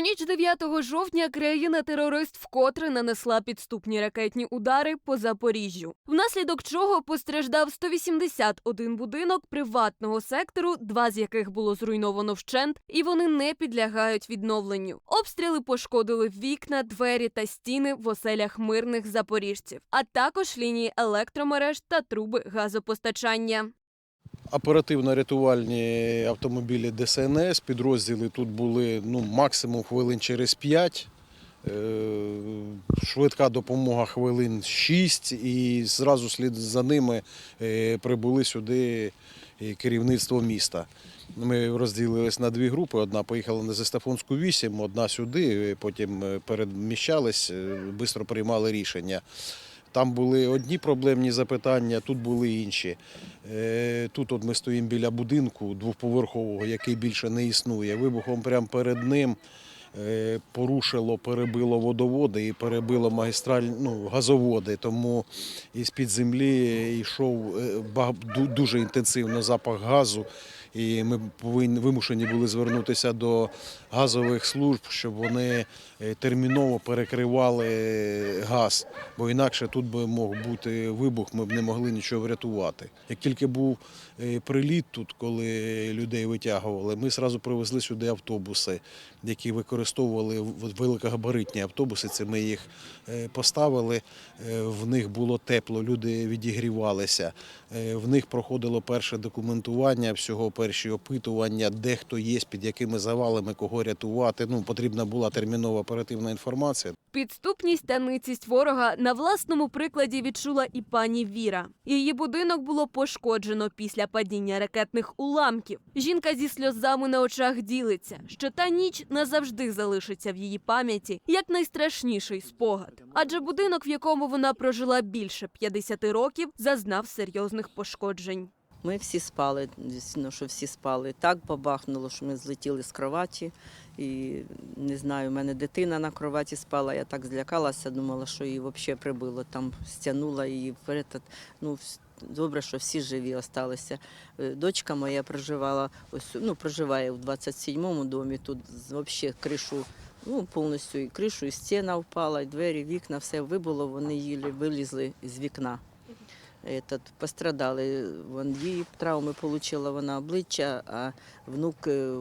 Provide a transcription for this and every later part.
Ніч 9 жовтня країна-терорист вкотре нанесла підступні ракетні удари по Запоріжжю, внаслідок чого постраждав 181 будинок приватного сектору, два з яких було зруйновано вщент, і вони не підлягають відновленню. Обстріли пошкодили вікна, двері та стіни в оселях мирних запоріжців, а також лінії електромереж та труби газопостачання. Оперативно-рятувальні автомобілі ДСНС, підрозділи тут були ну, максимум хвилин через 5. Е, Швидка допомога хвилин 6 і зразу слід за ними е, прибули сюди керівництво міста. Ми розділились на дві групи. Одна поїхала на Зестафонську 8, одна сюди, потім е, переміщались, швидко приймали рішення. Там були одні проблемні запитання, тут були інші. Е, Тут от ми стоїмо біля будинку двоповерхового, який більше не існує. Вибухом прямо перед ним порушило, перебило водоводи і перебило магістраль, ну, газоводи. Тому із-під землі йшов е, дуже інтенсивно запах газу. І ми повинні вимушені були звернутися до газових служб, щоб вони е, терміново перекривали е, газ, бо інакше тут би мог бути вибух, ми б не могли нічого врятувати. Як тільки був е, приліт тут, коли людей витягували, ми одразу привезли сюди автобуси, які використовували в- великогабаритні автобуси. Це ми їх е, поставили. е, В них було тепло, люди відігрівалися. Е, В них проходило перше документування, всього перші опитування, де хто є, під якими завалами, кого рятувати. Ну, потрібна була термінова оперативна інформація. Підступність та ницість ворога на власному прикладі відчула і пані Віра. Її будинок було пошкоджено після падіння ракетних уламків. Жінка зі сльозами на очах ділиться, що та ніч назавжди залишиться в її пам'яті як найстрашніший спогад. Адже будинок, в якому вона прожила більше 50 років, зазнав серйозних пошкоджень. Ми всі спали, звісно, що всі спали. Так бабахнуло, що ми злетіли з кроваті. І не знаю, у мене дитина на кроваті спала. Я так злякалася, думала, що її взагалі прибило. Там стягнула її вперед. Ну, добре, що всі живі залишилися. Дочка моя проживала, ось, ну, проживає в 27-му домі, тут взагалі кришу. Ну, повністю і кришу, і стіна впала, і двері, вікна, все вибуло, вони їлі вилізли з вікна. Этот, пострадали. Вон, її травми отримала вона обличчя, а внук е,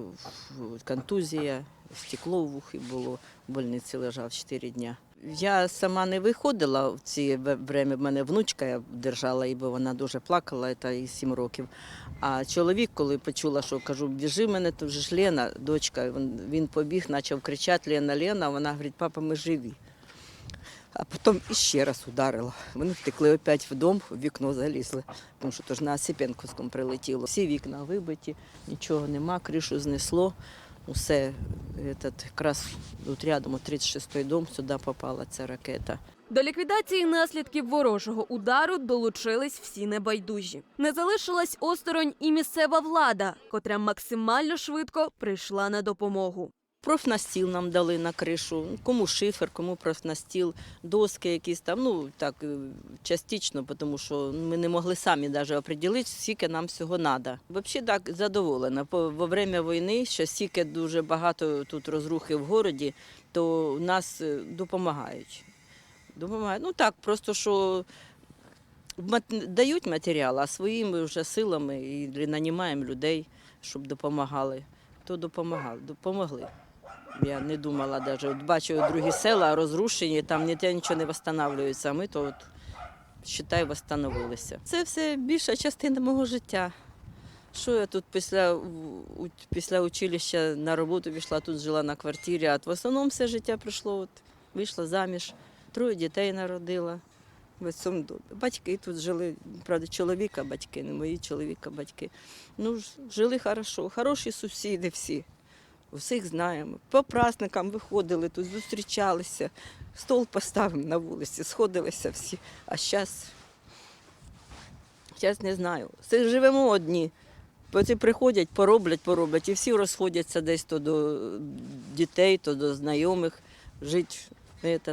контузія, стекло в ухі було, в больниці лежав 4 дні. Я сама не виходила в ці время. В мене внучка я держала, бо вона дуже плакала, та їй 7 років. А чоловік, коли почула, що кажу, біжи мене, то вже ж Лена, дочка, він, побіг, почав кричати Лена, Лена, вона говорить, папа, ми живі. А потім іще раз ударила. Вони втекли опять в дом, в вікно залізли, тому що то ж на Осипенковському прилетіло. Всі вікна вибиті, нічого нема, кришу знесло. Усе этот, якраз тут рядом, 36-й дом, сюди попала ця ракета. До ліквідації наслідків ворожого удару долучились всі небайдужі. Не залишилась осторонь і місцева влада, котра максимально швидко прийшла на допомогу. Профнастіл нам дали на кришу, кому шифер, кому профнастіл, доски якісь там, ну так е, частично, тому що ми не могли самі навіть определити, скільки нам всього треба. Взагалі так задоволена. Во время війни, що стільки дуже багато тут розрухи в городі, то нас е, допомагають. Допомагають. Ну так, просто що дають матеріал, а своїми вже силами і нанімаємо людей, щоб допомагали. То допомагали, допомогли. Я не думала навіть. От бачу другі села розрушені, там ніде нічого не встановлюється, а ми то от, считай, встановилися. Це все більша частина мого життя. Що я тут після, після училища на роботу пішла, тут жила на квартирі, а в основному все життя пройшло. От, вийшла заміж, троє дітей народила. В цьому. Батьки тут жили, правда, чоловіка батьки, не мої чоловіка батьки. Ну, жили хорошо, хороші сусіди всі. Всіх знаємо. По праздникам виходили тут, зустрічалися, стол поставимо на вулиці, сходилися всі. А зараз, зараз не знаю. Все живемо одні. Оці приходять, пороблять, пороблять, і всі розходяться десь то до дітей, то до знайомих, жити.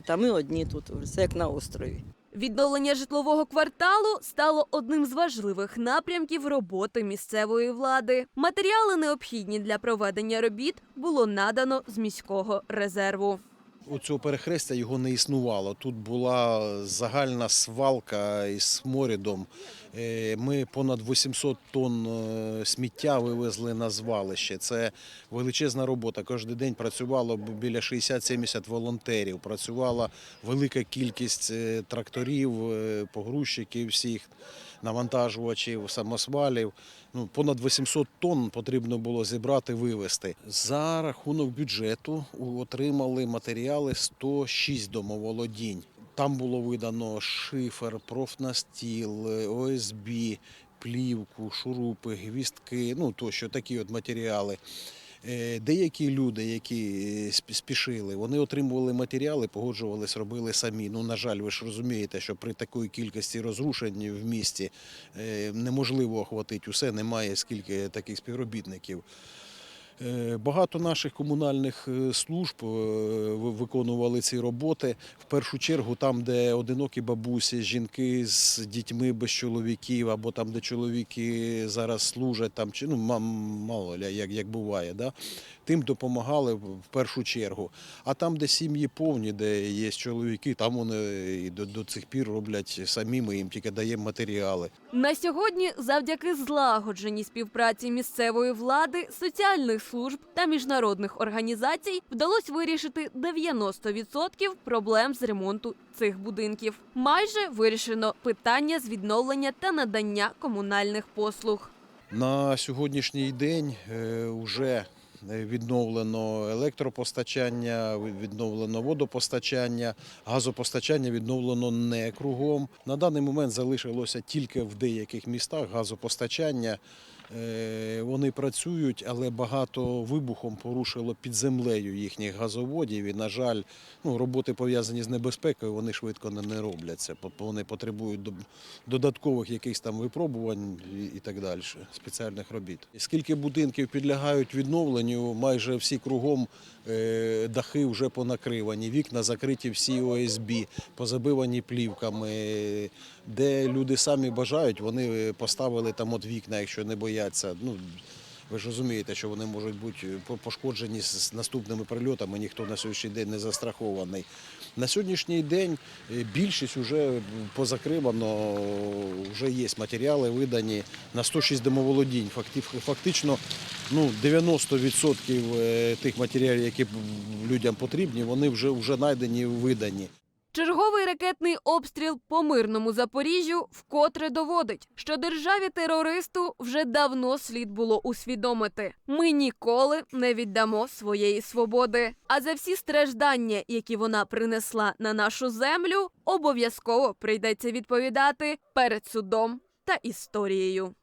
Та ми одні тут, все як на острові. Відновлення житлового кварталу стало одним з важливих напрямків роботи місцевої влади. Матеріали, необхідні для проведення робіт, було надано з міського резерву. У цього перехрестя його не існувало. Тут була загальна свалка із сморідом. Е, Ми понад 800 тонн е, сміття вивезли на звалище. Це величезна робота. Кожен день працювало біля 60-70 волонтерів. Працювала велика кількість е, тракторів, погрузчиків всіх, навантажувачів, самосвалів. Ну, понад 800 тонн потрібно було зібрати, вивезти. За рахунок бюджету отримали матеріали 106 домоволодінь. Там було видано шифер, профнастіл, е, ОСБ, плівку, шурупи, гвістки, ну тощо такі от матеріали. Е, Деякі люди, які е, спішили, вони отримували матеріали, погоджувались, робили самі. Ну, на жаль, ви ж розумієте, що при такій кількості розрушень в місті неможливо охватити усе, немає скільки таких співробітників. Е, Багато наших комунальних е, служб е, ви- виконували ці роботи. В першу чергу там, де одинокі бабусі, жінки з дітьми без чоловіків, або там, де чоловіки зараз служать, там чи ну ма- мало як, як буває, да? тим допомагали в першу чергу. А там, де сім'ї повні, де є чоловіки, там вони і до, до цих пір роблять самі. Ми їм тільки даємо матеріали. На сьогодні, завдяки злагодженій співпраці місцевої влади, соціальних служб та міжнародних організацій, вдалося вирішити 90% проблем з ремонту цих будинків. Майже вирішено питання з відновлення та надання комунальних послуг. На сьогоднішній день вже відновлено електропостачання, відновлено водопостачання, газопостачання відновлено не кругом. На даний момент залишилося тільки в деяких містах газопостачання. Е, Вони працюють, але багато вибухом порушило під землею їхніх газоводів. І, на жаль, ну, роботи пов'язані з небезпекою, вони швидко не, робляться. Вони потребують додаткових якихось там випробувань і, так далі, спеціальних робіт. Скільки будинків підлягають відновленню, майже всі кругом е, дахи вже понакривані, вікна закриті всі ОСБ, позабивані плівками. Де люди самі бажають, вони поставили там от вікна, якщо не бояться. Ну, ви ж розумієте, що вони можуть бути пошкоджені з наступними прильотами, ніхто на сьогоднішній день не застрахований. На сьогоднішній день е, більшість вже позакривано, вже є матеріали видані на 106 домоволодінь. Фактично ну, 90% е, тих матеріалів, які людям потрібні, вони вже, вже знайдені видані. Черговий ракетний обстріл по мирному Запоріжжю вкотре доводить, що державі терористу вже давно слід було усвідомити. Ми ніколи не віддамо своєї свободи. А за всі страждання, які вона принесла на нашу землю, обов'язково прийдеться відповідати перед судом та історією.